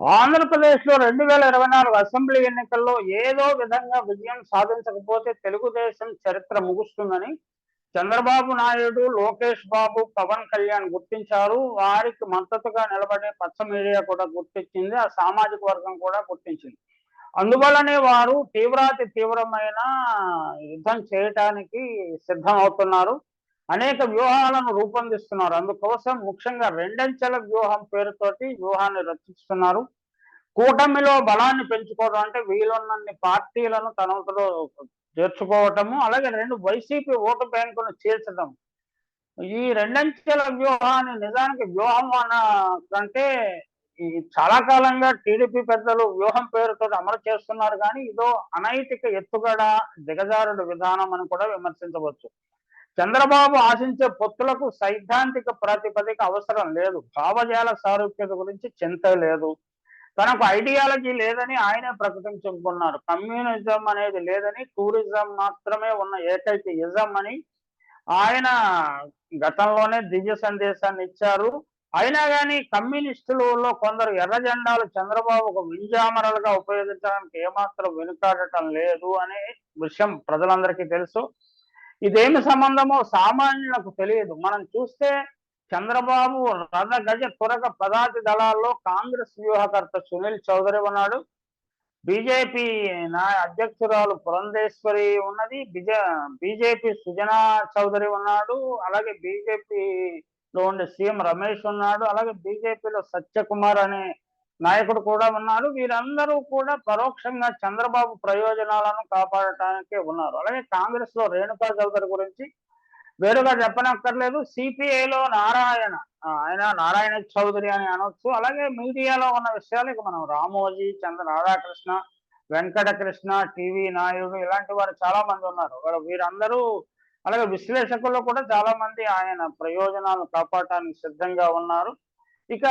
ఆంధ్రప్రదేశ్లో రెండు వేల ఇరవై నాలుగు అసెంబ్లీ ఎన్నికల్లో ఏదో విధంగా విజయం సాధించకపోతే తెలుగుదేశం చరిత్ర ముగుస్తుందని చంద్రబాబు నాయుడు లోకేష్ బాబు పవన్ కళ్యాణ్ గుర్తించారు. వారికి మద్దతుగా నిలబడే పచ్చ మీడియా కూడా గుర్తించింది. ఆ సామాజిక వర్గం కూడా గుర్తించింది. అందువలనే వారు తీవ్రాతి తీవ్రమైన యుద్ధం చేయటానికి సిద్ధం అవుతున్నారు అనేక వ్యూహాలను రూపొందిస్తున్నారు. అందుకోసం ముఖ్యంగా రెండంచెల వ్యూహం పేరుతోటి వ్యూహాన్ని రచిస్తున్నారు. కూటమిలో బలాన్ని పెంచుకోవడం అంటే వీలున్నన్ని పార్టీలను తనతో చేర్చుకోవటము అలాగే రెండు వైసీపీ ఓటు బ్యాంకును చేర్చడం. ఈ రెండంచెల వ్యూహాన్ని నిజానికి వ్యూహం అన్న కంటే ఈ చాలా కాలంగా టీడీపీ పెద్దలు వ్యూహం పేరుతో అమలు చేస్తున్నారు కానీ ఇదో అనైతిక ఎత్తుగడ దిగజారుడు విధానం అని కూడా విమర్శించవచ్చు. చంద్రబాబు ఆశించే పొత్తులకు సైద్ధాంతిక ప్రాతిపదిక అవసరం లేదు. భావజాల సారూప్యత గురించి చింత లేదు. తనకు ఐడియాలజీ లేదని ఆయనే ప్రకటించుకున్నారు. కమ్యూనిజం అనేది లేదని టూరిజం మాత్రమే ఉన్న ఏకైక ఇజం అని ఆయన గతంలోనే దివ్య సందేశాన్ని ఇచ్చారు. అయినా కానీ కమ్యూనిస్టులలో కొందరు ఎర్ర జెండాలు చంద్రబాబుకు వింజామరలుగా ఉపయోగించడానికి ఏమాత్రం వెనుకాడటం లేదు అనే విషయం ప్రజలందరికీ తెలుసు. ఇదేమి సంబంధమో సామాన్యులకు తెలియదు. మనం చూస్తే చంద్రబాబు రథ గజ తురగ పదాతి దళాల్లో కాంగ్రెస్ వ్యూహకర్త సునీల్ చౌదరి ఉన్నాడు. బీజేపీ నా అధ్యక్షురాలు పురంధేశ్వరి ఉన్నది. బిజ బీజేపీ సుజనా చౌదరి ఉన్నాడు. అలాగే బీజేపీలో ఉండే సీఎం రమేష్ ఉన్నాడు. అలాగే బీజేపీలో సత్యకుమార్ అనే నాయకుడు కూడా ఉన్నారు వీరందరూ కూడా పరోక్షంగా చంద్రబాబు ప్రయోజనాలను కాపాడటానికే ఉన్నారు. అలాగే కాంగ్రెస్లో రేణుకా చౌదరి గురించి వేరుగా చెప్పనక్కర్లేదు. సిపిఐలో నారాయణ ఆయన నారాయణ చౌదరి అని అనొచ్చు. అలాగే మీడియాలో ఉన్న విషయాలు ఇక మనం రామోజీ చంద్ర రాధాకృష్ణ వెంకటకృష్ణ టివి నాయుడు ఇలాంటి వారు చాలా మంది ఉన్నారు. వీరందరూ అలాగే విశ్లేషకుల్లో కూడా చాలా మంది ఆయన ప్రయోజనాలను కాపాడటానికి సిద్ధంగా ఉన్నారు. ఇక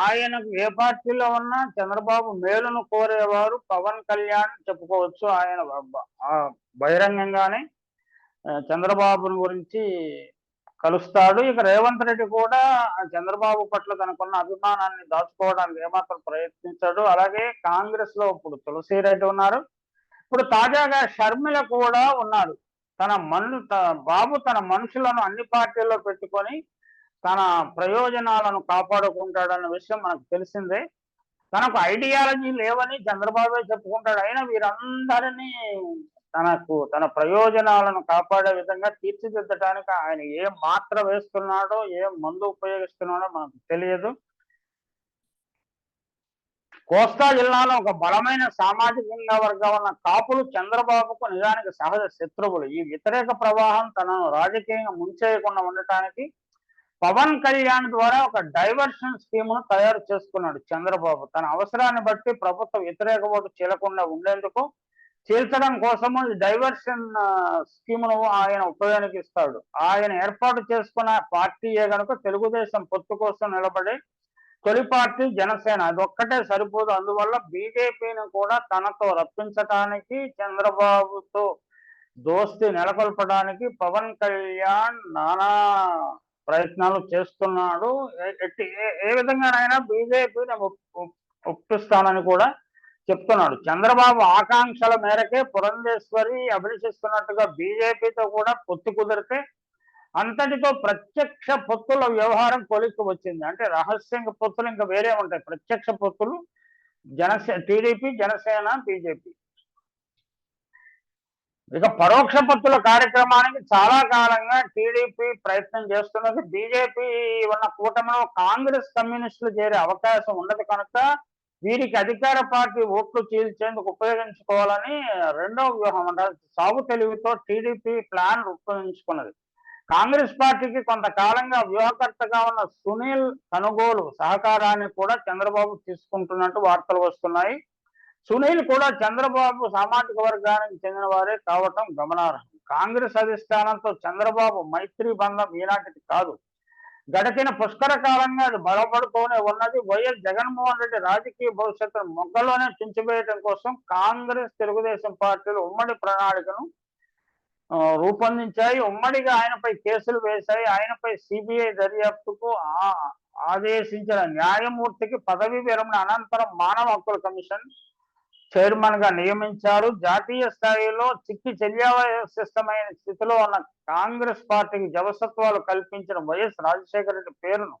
ఆయనకు ఏ పార్టీలో ఉన్నా చంద్రబాబు మేలును కోరేవారు పవన్ కళ్యాణ్ చెప్పుకోవచ్చు ఆయన బహిరంగంగానే చంద్రబాబును గురించి కలుస్తాడు. ఇక రేవంత్ రెడ్డి కూడా చంద్రబాబు పట్ల తనకున్న అభిమానాన్ని దాచుకోవడానికి ఏమాత్రం ప్రయత్నించాడు. అలాగే కాంగ్రెస్లో ఇప్పుడు తులసిరెడ్డి ఉన్నారు. ఇప్పుడు తాజాగా షర్మిల కూడా ఉన్నారు తన మను బాబు తన మనుషులను అన్ని పార్టీల్లో పెట్టుకొని తన ప్రయోజనాలను కాపాడుకుంటాడన్న విషయం మనకు తెలిసిందే. తనకు ఐడియాలజీ లేవని చంద్రబాబు చెప్పుకుంటాడు. అయినా వీరందరినీ తనకు తన ప్రయోజనాలను కాపాడే విధంగా తీర్చిదిద్దడానికి ఆయన ఏ మాత్ర వేస్తున్నాడో ఏ మందు ఉపయోగిస్తున్నాడో మనకు తెలియదు. కోస్తా జిల్లాలో ఒక బలమైన సామాజికంగా వర్గం ఉన్న కాపులు చంద్రబాబుకు నిజానికి సహజ శత్రువులు. ఈ వ్యతిరేక ప్రవాహం తనను రాజకీయంగా ముంచేయకుండా ఉండటానికి పవన్ కళ్యాణ్ ద్వారా ఒక డైవర్షన్ స్కీమును తయారు చేసుకున్నాడు చంద్రబాబు. తన అవసరాన్ని బట్టి ప్రభుత్వ వ్యతిరేక ఓటు చీలకుండా ఉండేందుకు చీల్చడం కోసము ఈ డైవర్షన్ స్కీమును ఆయన ఉపయోగిస్తాడు. ఆయన ఏర్పాటు చేసుకున్న పార్టీయే గనుక తెలుగుదేశం పొత్తు కోసం నిలబడి తొలి పార్టీ జనసేన. అది ఒక్కటే సరిపోదు. అందువల్ల బీజేపీని కూడా తనతో రప్పించటానికి చంద్రబాబుతో దోస్తి నెలకొల్పడానికి పవన్ కళ్యాణ్ నానా ప్రయత్నాలు చేస్తున్నాడు. ఎట్టి ఏ విధంగానైనా బీజేపీని ఒప్పిస్తానని కూడా చెప్తున్నాడు. చంద్రబాబు ఆకాంక్షల మేరకే పురంధేశ్వరి అభిలషిస్తున్నట్టుగా బీజేపీతో కూడా పొత్తు కుదిరితే అంతటితో ప్రత్యక్ష పొత్తుల వ్యవహారం కొలిక్కి వచ్చింది. అంటే రహస్యంగా పొత్తులు ఇంకా వేరే ఉంటాయి. ప్రత్యక్ష పొత్తులు జనసే టీడీపీ జనసేన బీజేపీ. ఇక పరోక్ష పత్తుల కార్యక్రమానికి చాలా కాలంగా టీడీపీ ప్రయత్నం చేస్తున్నది. బీజేపీ ఉన్న కూటమిలో కాంగ్రెస్ కమ్యూనిస్టులు చేరే అవకాశం ఉండదు కనుక వీరికి అధికార పార్టీ ఓట్లు చీల్చేందుకు ఉపయోగించుకోవాలని రెండవ వ్యూహం అంటారు సాగు తెలివితో టీడీపీ ప్లాన్ రూపొందించుకున్నది. కాంగ్రెస్ పార్టీకి కొంతకాలంగా వ్యూహకర్తగా ఉన్న సునీల్ కనుగోలు సహకారాన్ని కూడా చంద్రబాబు తీసుకుంటున్నట్టు వార్తలు వస్తున్నాయి. సునీల్ కూడా చంద్రబాబు సామాజిక వర్గానికి చెందిన వారే కావటం గమనార్హం. కాంగ్రెస్ అధిష్టానంతో చంద్రబాబు మైత్రి బంధం ఈనాటికి కాదు. గడిచిన పుష్కర కాలంగా అది బలపడుతూనే ఉన్నది. వైఎస్ జగన్మోహన్ రెడ్డి రాజకీయ భవిష్యత్తును మొగ్గలోనే చించివేయడం కోసం కాంగ్రెస్ తెలుగుదేశం పార్టీలు ఉమ్మడి ప్రణాళికను రూపొందించాయి. ఉమ్మడిగా ఆయనపై కేసులు వేశాయి. ఆయనపై సిబిఐ దర్యాప్తుకు ఆదేశించిన న్యాయమూర్తికి పదవి విరమణ అనంతరం మానవ హక్కుల కమిషన్ చైర్మన్గా నియమించారు. జాతీయ స్థాయిలో చిక్కి చెల్యావశిష్టమైన స్థితిలో ఉన్న కాంగ్రెస్ పార్టీకి జవసత్వాలు కల్పించిన వైఎస్ రాజశేఖర రెడ్డి పేరును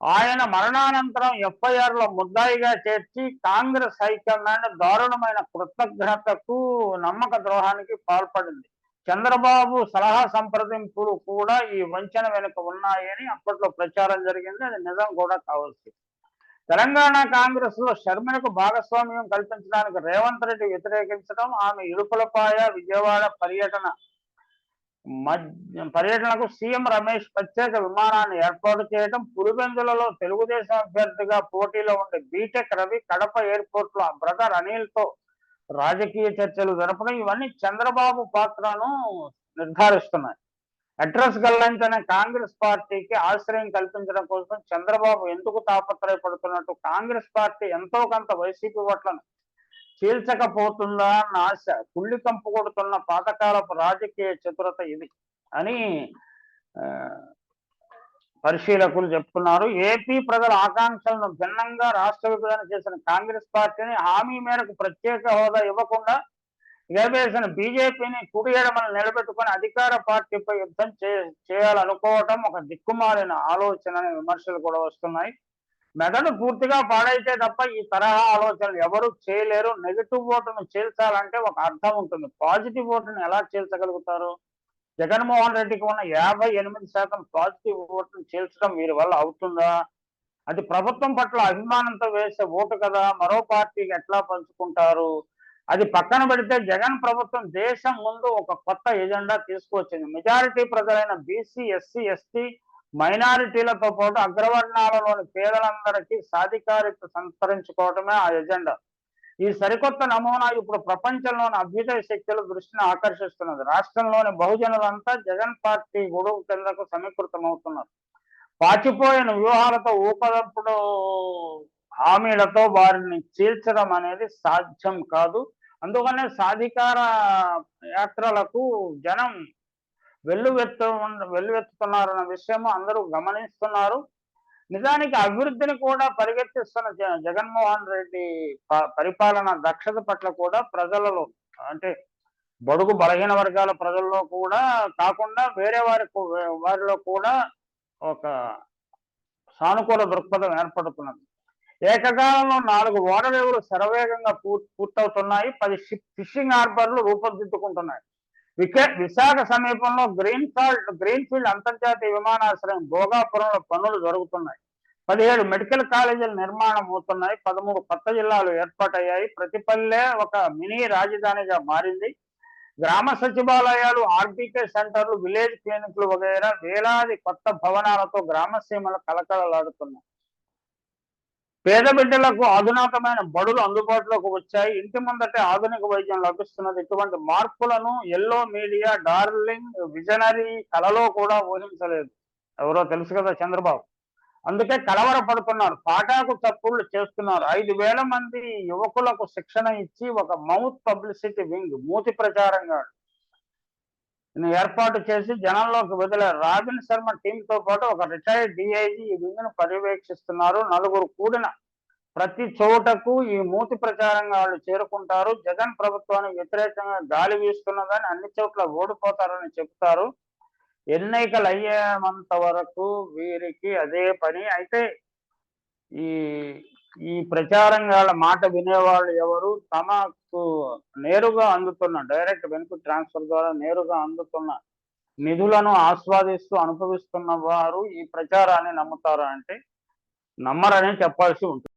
ఆయన మరణానంతరం ఎఫ్ఐఆర్లో ముద్దాయిగా చేర్చి కాంగ్రెస్ హైకమాండ్ దారుణమైన కృతజ్ఞతకు నమ్మక ద్రోహానికి పాల్పడింది. చంద్రబాబు సలహా సంప్రదింపులు కూడా ఈ వంచన వెనుక ఉన్నాయని అప్పట్లో ప్రచారం జరిగింది. అది నిజం కూడా కావచ్చు. తెలంగాణ కాంగ్రెస్లో శర్మలకు భాగస్వామ్యం కల్పించడానికి రేవంత్ రెడ్డి వ్యతిరేకించడం ఆమె ఇడుపులపాయ విజయవాడ పర్యటన మధ్య పర్యటనకు సీఎం రమేష్ ప్రత్యేక విమానాన్ని ఏర్పాటు చేయడం పులిబెందులలో తెలుగుదేశం అభ్యర్థిగా పోటీలో ఉండే బీటెక్ రవి కడప ఎయిర్పోర్ట్లో బ్రదర్ అనిల్తో రాజకీయ చర్చలు జరపడం ఇవన్నీ చంద్రబాబు పాత్రను నిర్ధారిస్తున్నాయి. అడ్రస్ గల్లంతనే కాంగ్రెస్ పార్టీకి ఆశ్రయం కల్పించడం కోసం చంద్రబాబు ఎందుకు తాపత్రయపడుతున్నట్టు కాంగ్రెస్ పార్టీ ఎంతో కొంత వైసీపీ ఓట్లను చీల్చకపోతుందా అన్న ఆశ కుళ్ళి కంపు కొడుతున్న పాతకాలపు రాజకీయ చతురత ఇది అని పరిశీలకులు చెప్తున్నారు. ఏపీ ప్రజల ఆకాంక్షలను భిన్నంగా రాష్ట్ర విభజన చేసిన కాంగ్రెస్ పార్టీని హామీ మేరకు ప్రత్యేక హోదా ఇవ్వకుండా ఎగవేసిన బీజేపీని కుడి ఎడమలు నిలబెట్టుకుని అధికార పార్టీపై యుద్ధం చే చేయాలనుకోవటం ఒక దిక్కుమాలిన ఆలోచన అనే విమర్శలు కూడా వస్తున్నాయి. మెదడు పూర్తిగా పాడైతే తప్ప ఈ తరహా ఆలోచనలు ఎవరు చేయలేరు. నెగిటివ్ ఓటును చేల్చాలంటే ఒక అర్థం ఉంటుంది. పాజిటివ్ ఓటును ఎలా చేల్చగలుగుతారు? జగన్మోహన్ రెడ్డికి ఉన్న యాభై ఎనిమిది శాతం పాజిటివ్ ఓటును చేల్చడం వీరి వల్ల అవుతుందా? అది ప్రభుత్వం పట్ల అభిమానంతో వేసే ఓటు కదా. మరో పార్టీకి ఎట్లా పంచుకుంటారు? అది పక్కన పెడితే జగన్ ప్రభుత్వం దేశం ముందు ఒక కొత్త ఎజెండా తీసుకువచ్చింది. మెజారిటీ ప్రజలైన బీసీ ఎస్సీ ఎస్టీ మైనారిటీలతో పాటు అగ్రవర్ణాలలోని పేదలందరికీ సాధికారిత సంతరించుకోవటమే ఆ ఎజెండా. ఈ సరికొత్త నమూనా ఇప్పుడు ప్రపంచంలోని అభ్యుదయ శక్తుల దృష్టిని ఆకర్షిస్తున్నది. రాష్ట్రంలోని బహుజనులంతా జగన్ పార్టీ గొడవ కిందకు సమీకృతమవుతున్నారు. పాచిపోయిన వ్యూహాలతో ఊపదప్పుడు హామీలతో వారిని చీల్చడం అనేది సాధ్యం కాదు. అందుకనే సాధికార యాత్రలకు జనం వెల్లువెత్తు వెల్లువెత్తుతున్నారన్న విషయం అందరూ గమనిస్తున్నారు. నిజానికి అభివృద్ధిని కూడా పరిగెత్తిస్తున్న జగన్మోహన్ రెడ్డి ప- పరిపాలన దక్షత పట్ల కూడా ప్రజలలో అంటే బడుగు బలహీన వర్గాల ప్రజల్లో కూడా కాకుండా వేరే వారి వారిలో కూడా ఒక సానుకూల దృక్పథం ఏర్పడుతున్నది. ఏకకాలంలో నాలుగు ఓడరేవులు శరవేగంగా పూర్- పూర్తవుతున్నాయి. పది ఫిషింగ్ హార్బర్లు రూపుదిద్దుకుంటున్నాయి విశాఖ సమీపంలో గ్రీన్ ఫీల్డ్ గ్రీన్ ఫీల్డ్ అంతర్జాతీయ విమానాశ్రయం భోగాపురంలో పనులు జరుగుతున్నాయి. పదిహేడు మెడికల్ కాలేజీలు నిర్మాణం అవుతున్నాయి. పదమూడు కొత్త జిల్లాలు ఏర్పాటయ్యాయి. ప్రతి పల్లె ఒక మినీ రాజధానిగా మారింది. గ్రామ సచివాలయాలు ఆర్బీకే సెంటర్లు విలేజ్ క్లినిక్లు వగైరా వేలాది కొత్త భవనాలతో గ్రామ సీమలు కలకలలాడుతున్నాయి పేద బిడ్డలకు అధునాతమైన బడులు అందుబాటులోకి వచ్చాయి. ఇంటి ముందటే ఆధునిక వైద్యం లభిస్తున్నది. ఇటువంటి మార్పులను ఎల్లో మీడియా డార్లింగ్ విజనరీ కలలో కూడా ఊహించలేదు. ఎవరో తెలుసు కదా చంద్రబాబు. అందుకే కలవరపడుతున్నారు పాటాకు తప్పులు చేస్తున్నారు. ఐదు వేల మంది యువకులకు శిక్షణ ఇచ్చి ఒక మౌత్ పబ్లిసిటీ వింగ్ మూతి ప్రచారంగా ఏర్పాటు చేసి జనంలోకి వదిలారు రాబిన్ శర్మ టీమ్తో పాటు ఒక రిటైర్డ్ డిఐజీ ఈ విందును పర్యవేక్షిస్తున్నారు. నలుగురు కూడిన ప్రతి చోటకు ఈ మూతి ప్రచారంగా వాళ్ళు చేరుకుంటారు. జగన్ ప్రభుత్వానికి వ్యతిరేకంగా గాలి వీస్తున్నదని అన్ని చోట్ల ఓడిపోతారని చెప్తారు ఎన్నికలు అయ్యేంత వరకు వీరికి అదే పని. అయితే ఈ ఈ ప్రచారంగాల మాట వినేవాళ్ళు ఎవరు? తమకు నేరుగా అందుతున్న డైరెక్ట్ బెనిఫిట్ ట్రాన్స్ఫర్ ద్వారా నేరుగా అందుతున్న నిధులను ఆస్వాదిస్తూ అనుభవిస్తున్న వారు ఈ ప్రచారాన్ని నమ్ముతారా అంటే నమ్మరని చెప్పాల్సి ఉంటుంది.